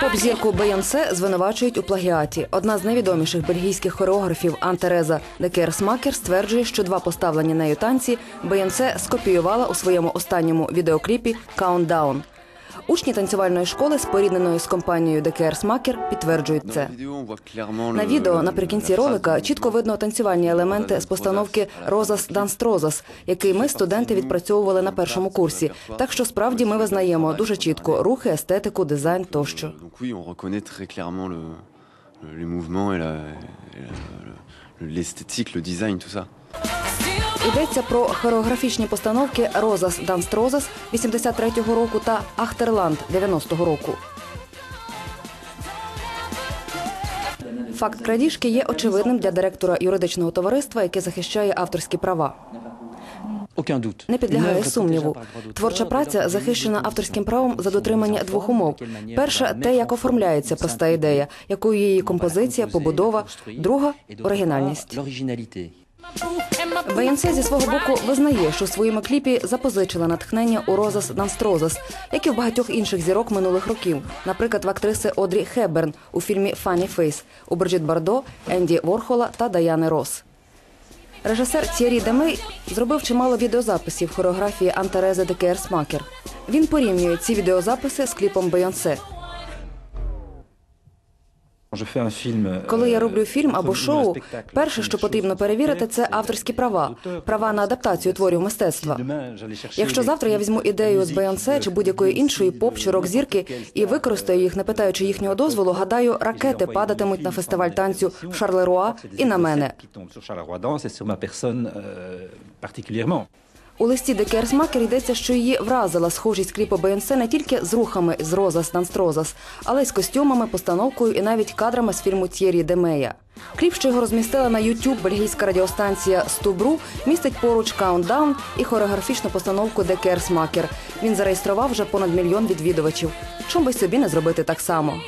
Поп-зірку Бейонсе звинувачують у плагіаті. Одна з найвідоміших бельгійських хореографів Антереза Декерсмакер стверджує, що два поставлені нею танці Бейонсе скопіювала у своєму останньому відеокліпі «Countdown». Учні танцювальної школи, спорідненої з компанією Декерсмакер, підтверджують це. На відео наприкінці ролика чітко видно танцювальні елементи з постановки Розас Данстрозас, який ми, студенти, відпрацьовували на першому курсі. Так що справді ми визнаємо дуже чітко рухи, естетику, дизайн тощо. Le, mouvements et l'esthétique, le design, tout ça. Йдеться про хореографічні постановки Розас Данстрозас 83-го року та Ахтерланд 90-го року. Факт крадіжки є очевидним для директора юридичного товариства, яке захищає авторські права. Не підлягає сумніву. Творча праця захищена авторським правом за дотримання двох умов. Перша те, як оформляється проста ідея, якою її композиція, побудова, друга оригінальність. Бейонсе зі свого боку визнає, що в своєму кліпі запозичила натхнення у Розас Данстрозас, як і в багатьох інших зірок минулих років, наприклад, в актриси Одрі Хеберн у фільмі «Фанні Фейс», у Бриджит Бардо, Енді Ворхола та Даяни Рос. Режисер Т'єрі Демей зробив чимало відеозаписів хореографії Антерези де Керсмакер. Він порівнює ці відеозаписи з кліпом Бейонсе. Коли я роблю фільм або шоу, перше, що потрібно перевірити, це авторські права, права на адаптацію творів мистецтва. Якщо завтра я візьму ідею з Бейонсе чи будь-якої іншої поп чи рок-зірки і використаю їх, не питаючи їхнього дозволу, гадаю, ракети падатимуть на фестиваль танцю в Шарлеруа і на мене. У листі де Керсмакер йдеться, що її вразила схожість кліпу Бейонсе не тільки з рухами з Розас Данстрозас, але й з костюмами, постановкою і навіть кадрами з фільму Т'єрі Демея. Кліп, що його розмістила на YouTube бельгійська радіостанція Стубру, містить поруч каунтдаун і хореографічну постановку де Керсмакер. Він зареєстрував вже понад мільйон відвідувачів. Чом би собі не зробити так само?